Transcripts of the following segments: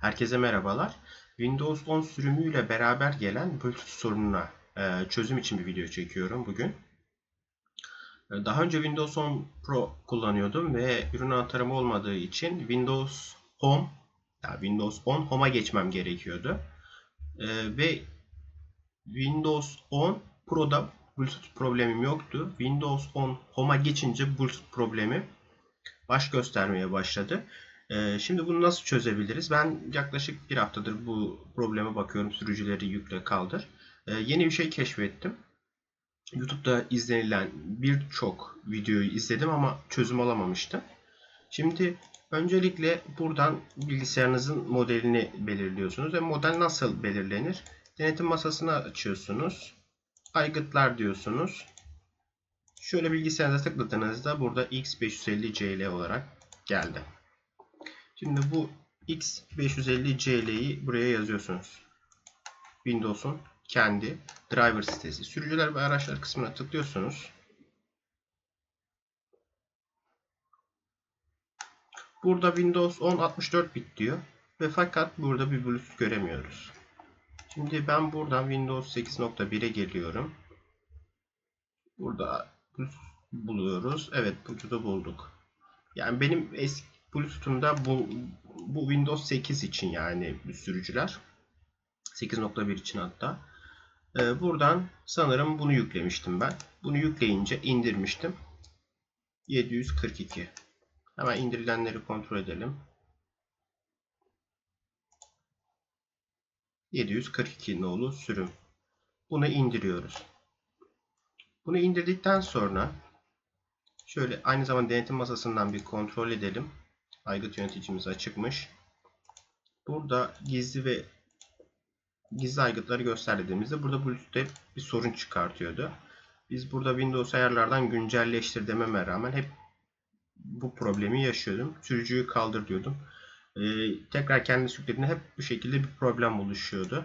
Herkese merhabalar. Windows 10 sürümüyle beraber gelen Bluetooth sorununa e, çözüm için bir video çekiyorum bugün. E, Daha önce Windows 10 Pro kullanıyordum ve ürün anahtarım olmadığı için Windows Home, yani Windows 10 Home'a geçmem gerekiyordu. E, Ve Windows 10 Pro'da Bluetooth problemim yoktu. Windows 10 Home'a geçince Bluetooth problemi baş göstermeye başladı. Ee, Şimdi bunu nasıl çözebiliriz? Ben yaklaşık bir haftadır bu probleme bakıyorum. Sürücüleri yükle kaldır. Ee, Yeni bir şey keşfettim. YouTube'da izlenilen birçok videoyu izledim ama çözüm alamamıştım. Şimdi öncelikle buradan bilgisayarınızın modelini belirliyorsunuz ve model nasıl belirlenir? Denetim masasını açıyorsunuz. Aygıtlar diyorsunuz. Şöyle bilgisayarda tıkladığınızda burada X550CL olarak geldi. Şimdi bu X550CL'yi buraya yazıyorsunuz. Windows'un kendi driver sitesi. Sürücüler ve araçlar kısmına tıklıyorsunuz. Burada Windows 10 64 bit diyor. Ve fakat burada bir Bluetooth göremiyoruz. Şimdi ben buradan Windows 8.1'e geliyorum. Burada buluyoruz. Evet Bluetooth'u bulduk. Yani benim eski Bluetooth'umda bu, bu Windows 8 için yani sürücüler. 8.1 için hatta. Ee, buradan sanırım bunu yüklemiştim ben. Bunu yükleyince indirmiştim. 742. Hemen indirilenleri kontrol edelim. 742 nolu sürüm. Bunu indiriyoruz. Bunu indirdikten sonra şöyle aynı zamanda denetim masasından bir kontrol edelim. Aygıt yöneticimiz açıkmış. Burada gizli ve gizli aygıtları gösterdiğimizde burada Bluetooth'te bir sorun çıkartıyordu. Biz burada Windows ayarlardan güncelleştir dememe rağmen hep bu problemi yaşıyordum. Sürücüyü kaldır diyordum. Ee, tekrar kendisi yüklediğinde hep bu şekilde bir problem oluşuyordu.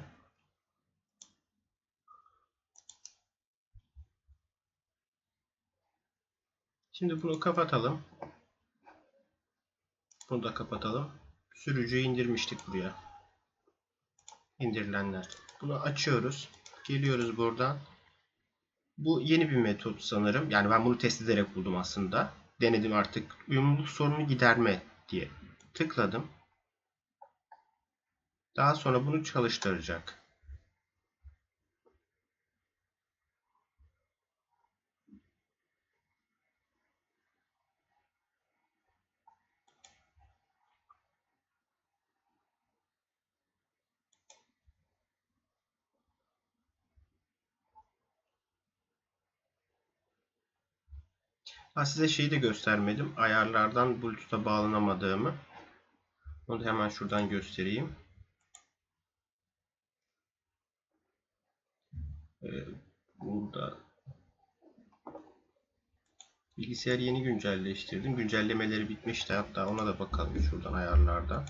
Şimdi bunu kapatalım. Bunu da kapatalım. Sürücüyü indirmiştik buraya. İndirilenler. Bunu açıyoruz. Geliyoruz buradan. Bu yeni bir metot sanırım. Yani ben bunu test ederek buldum aslında. Denedim artık. Uyumluluk sorunu giderme diye tıkladım. Daha sonra bunu çalıştıracak. Ha, size şeyi de göstermedim. Ayarlardan Bluetooth'a bağlanamadığımı. Onu da hemen şuradan göstereyim. Ee, burada bilgisayarı yeni güncelleştirdim. Güncellemeleri bitmişti. Hatta ona da bakalım şuradan ayarlardan.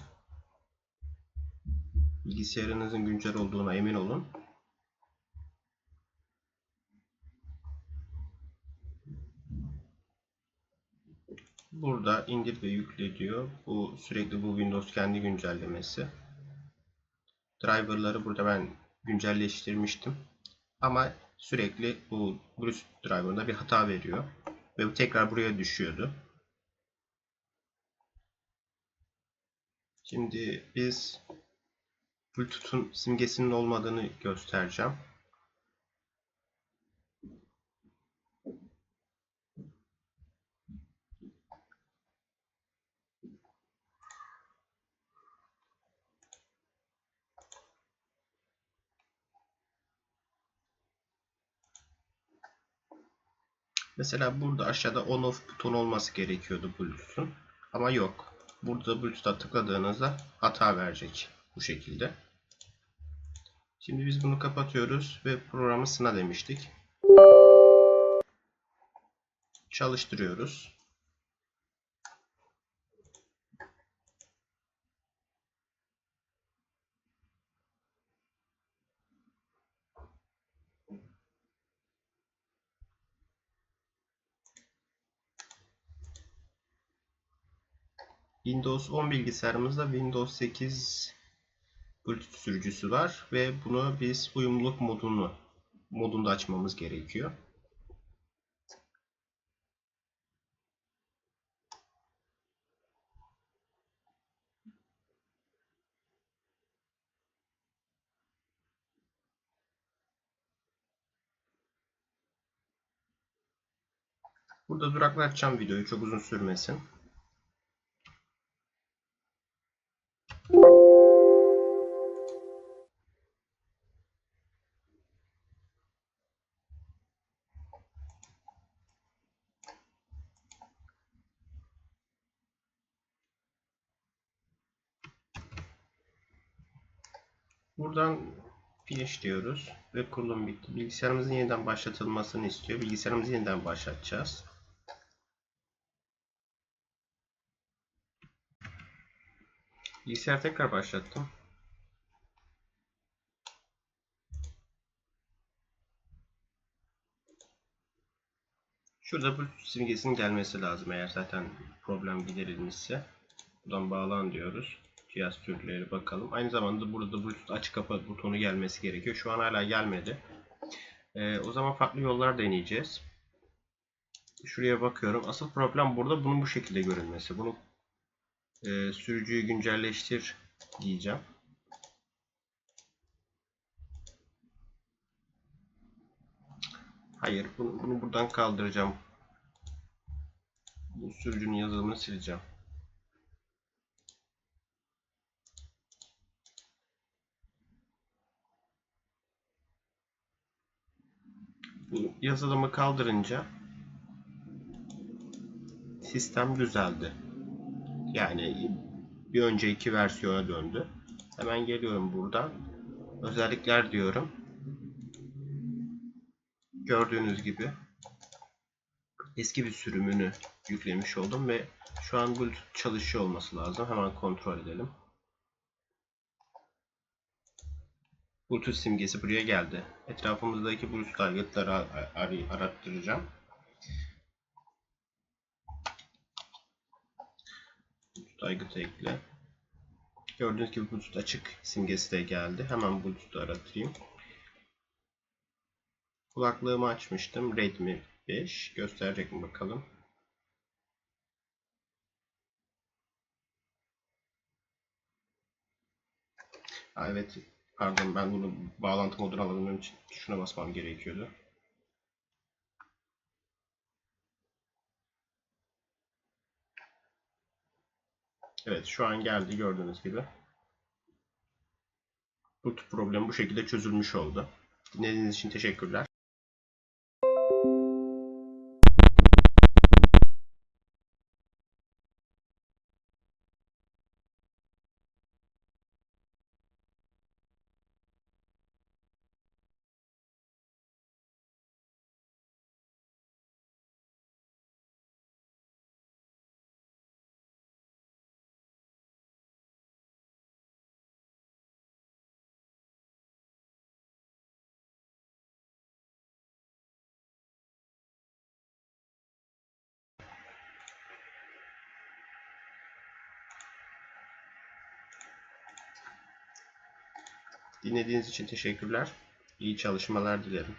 Bilgisayarınızın güncel olduğuna emin olun. Burada indir ve yükle diyor. Bu sürekli bu Windows kendi güncellemesi. Driver'ları burada ben güncelleştirmiştim. Ama sürekli bu Bluetooth driver'ında bir hata veriyor. Ve bu tekrar buraya düşüyordu. Şimdi biz Bluetooth'un simgesinin olmadığını göstereceğim. Mesela burada aşağıda on off buton olması gerekiyordu Bluetooth'un. Ama yok. Burada Bluetooth'a tıkladığınızda hata verecek. Bu şekilde. Şimdi biz bunu kapatıyoruz ve programı sına demiştik. Çalıştırıyoruz. Windows 10 bilgisayarımızda Windows 8 Bluetooth sürücüsü var ve bunu biz uyumluluk modunu modunda açmamız gerekiyor. Burada duraklatacağım videoyu çok uzun sürmesin. Buradan finish diyoruz ve kurulum bitti. Bilgisayarımızın yeniden başlatılmasını istiyor. Bilgisayarımızı yeniden başlatacağız. Bilgisayar tekrar başlattım. Şurada Bluetooth simgesinin gelmesi lazım eğer zaten problem giderilmişse. Buradan bağlan diyoruz. Cihaz türleri bakalım. Aynı zamanda burada da Bluetooth aç kapa butonu gelmesi gerekiyor. Şu an hala gelmedi. Ee, o zaman farklı yollar deneyeceğiz. Şuraya bakıyorum. Asıl problem burada bunun bu şekilde görünmesi. Bunu e, sürücüyü güncelleştir diyeceğim. Hayır, bunu, bunu buradan kaldıracağım. Bu sürücünün yazılımını sileceğim. Bu yazılımı kaldırınca sistem düzeldi. Yani bir önceki versiyona döndü. Hemen geliyorum buradan. Özellikler diyorum. Gördüğünüz gibi eski bir sürümünü yüklemiş oldum ve şu an Bluetooth çalışıyor olması lazım. Hemen kontrol edelim. Bluetooth simgesi buraya geldi. Etrafımızdaki Bluetooth aygıtları ar- ar- arattıracağım. Bluetooth aygıtı ekle. Gördüğünüz gibi Bluetooth açık simgesi de geldi. Hemen Bluetooth'u aratayım. Kulaklığımı açmıştım. Redmi 5. Gösterecek mi bakalım. Evet. Pardon ben bunu bağlantı moduna alabilmem için şuna basmam gerekiyordu. Evet şu an geldi gördüğünüz gibi. Bu problem bu şekilde çözülmüş oldu. Dinlediğiniz için teşekkürler. Dinlediğiniz için teşekkürler. İyi çalışmalar dilerim.